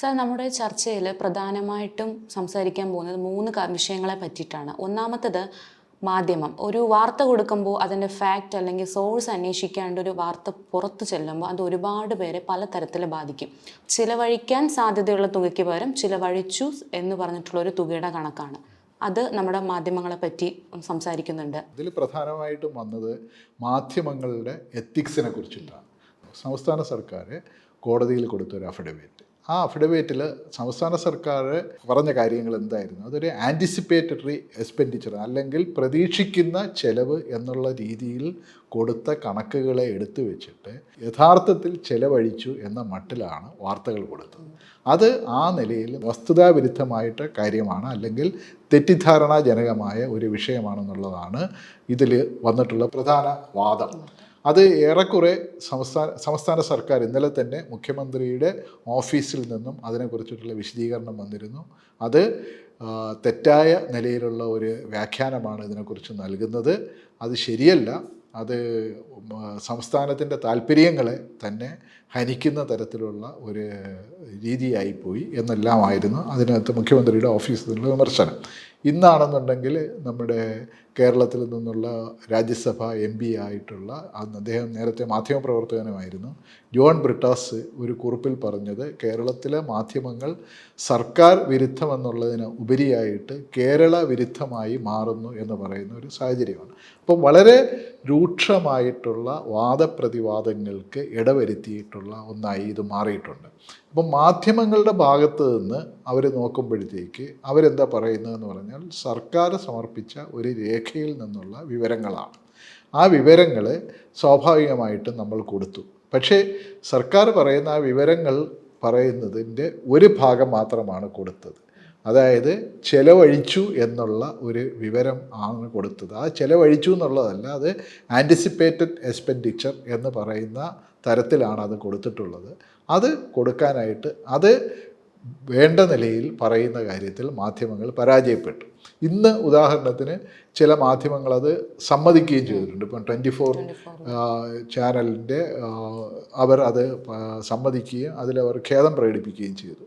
Sir നമ്മുടെ ചർച്ചയിൽ പ്രധാനമായിട്ടും സംസാരിക്കാൻ പോകുന്നത് മൂന്ന് വിഷയങ്ങളെ പറ്റിയിട്ടാണ്. ഒന്നാമത്തത് മാധ്യമം. ഒരു വാർത്ത കൊടുക്കുമ്പോൾ അതിന്റെ ഫാക്റ്റ് അല്ലെങ്കിൽ സോഴ്സ് അന്വേഷിക്കാണ്ട് ഒരു വാർത്ത പുറത്തു ചെല്ലുമ്പോൾ അത് ഒരുപാട് പേരെ പലതരത്തിൽ ബാധിക്കും. ചിലവഴിക്കാൻ സാധ്യതയുള്ള തുകയ്ക്ക് പകരം ചിലവഴിച്ചു എന്ന് പറഞ്ഞിട്ടുള്ള ഒരു തുകയുടെ കണക്കാണ്. അത് നമ്മുടെ മാധ്യമങ്ങളെ പറ്റി സംസാരിക്കുന്നുണ്ട്. ഇതിൽ പ്രധാനമായിട്ടും വന്നത് മാധ്യമങ്ങളുടെ എത്തിക്സിനെ കുറിച്ചിട്ടാണ്. സംസ്ഥാന സർക്കാർ കോടതിയിൽ കൊടുത്ത ഒരു അഫിഡവിറ്റ് ആ അഫിഡവിറ്റിൽ സംസ്ഥാന സർക്കാർ പറഞ്ഞ കാര്യങ്ങൾ എന്തായിരുന്നു? അതൊരു ആന്റിസിപ്പേറ്ററി എക്സ്പെൻഡിച്ചർ അല്ലെങ്കിൽ പ്രതീക്ഷിക്കുന്ന ചെലവ് എന്നുള്ള രീതിയിൽ കൊടുത്ത കണക്കുകളെ എടുത്തു വെച്ചിട്ട് യഥാർത്ഥത്തിൽ ചെലവഴിച്ചു എന്ന മട്ടിലാണ് വാർത്തകൾ കൊടുത്തത്. അത് ആ നിലയിൽ വസ്തുതാവിരുദ്ധമായിട്ട് കാര്യമാണ് അല്ലെങ്കിൽ തെറ്റിദ്ധാരണാജനകമായ ഒരു വിഷയമാണെന്നുള്ളതാണ് ഇതിൽ വന്നിട്ടുള്ള പ്രധാന വാദം. അത് ഏറെക്കുറെ സംസ്ഥാന സംസ്ഥാന സർക്കാർ ഇന്നലെ തന്നെ മുഖ്യമന്ത്രിയുടെ ഓഫീസിൽ നിന്നും അതിനെക്കുറിച്ചിട്ടുള്ള വിശദീകരണം വന്നിരുന്നു. അത് തെറ്റായ നിലയിലുള്ള ഒരു വ്യാഖ്യാനമാണ് ഇതിനെക്കുറിച്ച് നൽകുന്നത്. അത് ശരിയല്ല. അത് സംസ്ഥാനത്തിന്റെ താല്പര്യങ്ങളെ തന്നെ ഹനിക്കുന്ന തരത്തിലുള്ള ഒരു രീതിയായിപ്പോയി എന്നെല്ലാമായിരുന്നു അതിനകത്ത് മുഖ്യമന്ത്രിയുടെ ഓഫീസിൽ നിന്നുള്ള വിമർശനം. ഇന്നാണെന്നുണ്ടെങ്കിൽ നമ്മുടെ കേരളത്തിൽ നിന്നുള്ള രാജ്യസഭ എം പി ആയിട്ടുള്ള അദ്ദേഹം നേരത്തെ മാധ്യമപ്രവർത്തകനുമായിരുന്നു. ജോൺ ബ്രിട്ടാസ് ഒരു കുറിപ്പിൽ പറഞ്ഞത് കേരളത്തിലെ മാധ്യമങ്ങൾ സർക്കാർ വിരുദ്ധമെന്നുള്ളതിന് ഉപരിയായിട്ട് കേരള വിരുദ്ധമായി മാറുന്നു എന്ന് പറയുന്ന ഒരു സാഹചര്യമാണ്. അപ്പം വളരെ രൂക്ഷമായിട്ടുള്ള വാദപ്രതിവാദങ്ങൾക്ക് ഇടവരുത്തിയിട്ടുള്ള ഒന്നായി ഇത് മാറിയിട്ടുണ്ട്. അപ്പം മാധ്യമങ്ങളുടെ ഭാഗത്ത് നിന്ന് അവർ നോക്കുമ്പോഴത്തേക്ക് അവരെന്താ പറയുന്നതെന്ന് പറഞ്ഞാൽ സർക്കാർ സമർപ്പിച്ച ഒരു രേഖയിൽ നിന്നുള്ള വിവരങ്ങളാണ്. ആ വിവരങ്ങൾ സ്വാഭാവികമായിട്ടും നമ്മൾ കൊടുത്തു. പക്ഷേ സർക്കാർ പറയുന്ന ആ വിവരങ്ങൾ പറയുന്നതിന്റെ ഒരു ഭാഗം മാത്രമാണ് കൊടുത്തത്. അതായത് ചെലവഴിച്ചു എന്നുള്ള ഒരു വിവരം ആണ് കൊടുത്തത്. ആ ചെലവഴിച്ചു എന്നുള്ളതല്ല അത് ആന്റിസിപ്പേറ്റഡ് എക്സ്പെൻഡിച്ചർ എന്ന് പറയുന്ന തരത്തിലാണ് അത് കൊടുത്തിട്ടുള്ളത്. അത് കൊടുക്കാനായിട്ട് അത് വേണ്ട നിലയിൽ പറയുന്ന കാര്യത്തിൽ മാധ്യമങ്ങൾ പരാജയപ്പെട്ടു. ഇന്ന് ഉദാഹരണത്തിന് ചില മാധ്യമങ്ങൾ അത് സമ്മതിക്കുകയും ചെയ്തിട്ടുണ്ട്. ഇപ്പം ട്വന്റി ഫോർ ചാനലിന്റെ അവർ അത് സമ്മതിക്കുകയും അതിലവർ ഖേദം പ്രകടിപ്പിക്കുകയും ചെയ്തു.